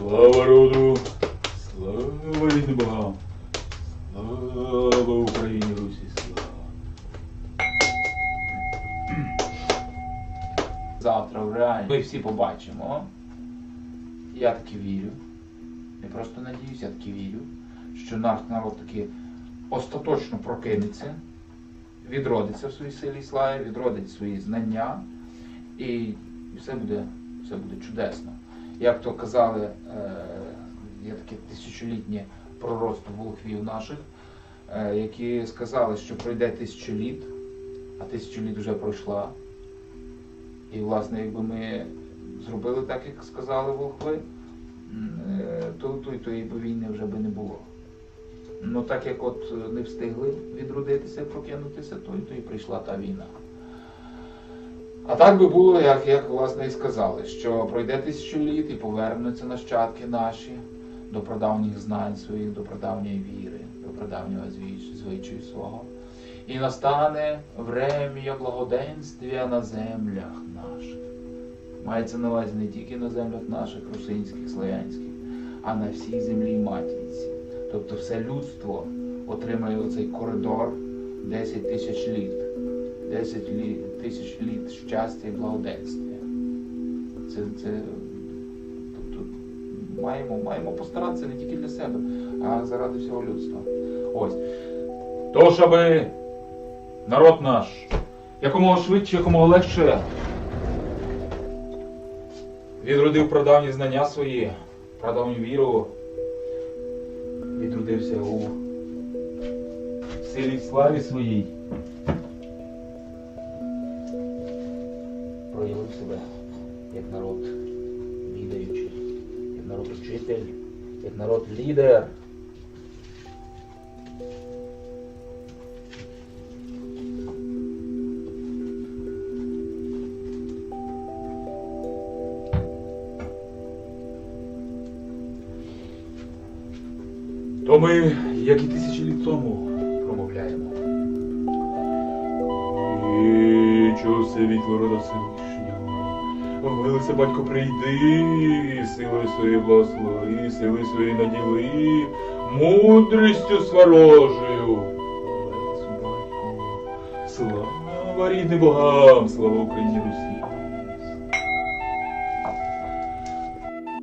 Слава роду, слава рідним богам, слава Україні Русі, слава. Завтра в реалі ми всі побачимо. Я таки вірю. Не просто надіюсь, я таки вірю, що наш народ таки остаточно прокинеться, відродиться в своїй силі і славі, відродить свої знання, і, все буде, все буде чудесно. Як то казали, е, є таке тисячолітнє пророцтво волхвів наших, е, які сказали, що пройде тисячу літ, а тисячу літ вже пройшла. І, власне, якби ми зробили так, як сказали волхви, е, то, то, то б війни вже би не було. Ну так як от не встигли відродитися, прокинутися, то, то і прийшла та війна. А так би було, як, як власне і сказали, що пройде тисячу літ і повернуться нащадки наші до прадавніх знань своїх, до прадавньої віри, до прадавнього звич- звичаю свого. І настане врем'я благоденствия на землях наших. Мається на увазі не тільки на землях наших, русинських, славянських, а на всій землі матінці. Тобто все людство отримає оцей коридор 10 тисяч літ. 10 лі- тисяч літ щастя і благоденствия. Це, це тобто, маємо, маємо постаратися не тільки для себе, а заради всього людства. Ось. То, щоб народ наш якомога швидше, якомога легше відродив прадавні знання свої, прадавню віру, відродився у силі славі своїй. Проявив себе як народ відаючий, як народ учитель, як народ лідер. То ми, як і тисячі літ тому, промовляємо. І чого все рода Всевишнього. Вмилися, батько, прийди, силою своєї благослови, силою своєї наділи, мудрістю сварожею. Лесу, батько, Слава рідним богам, слава Україні Русі.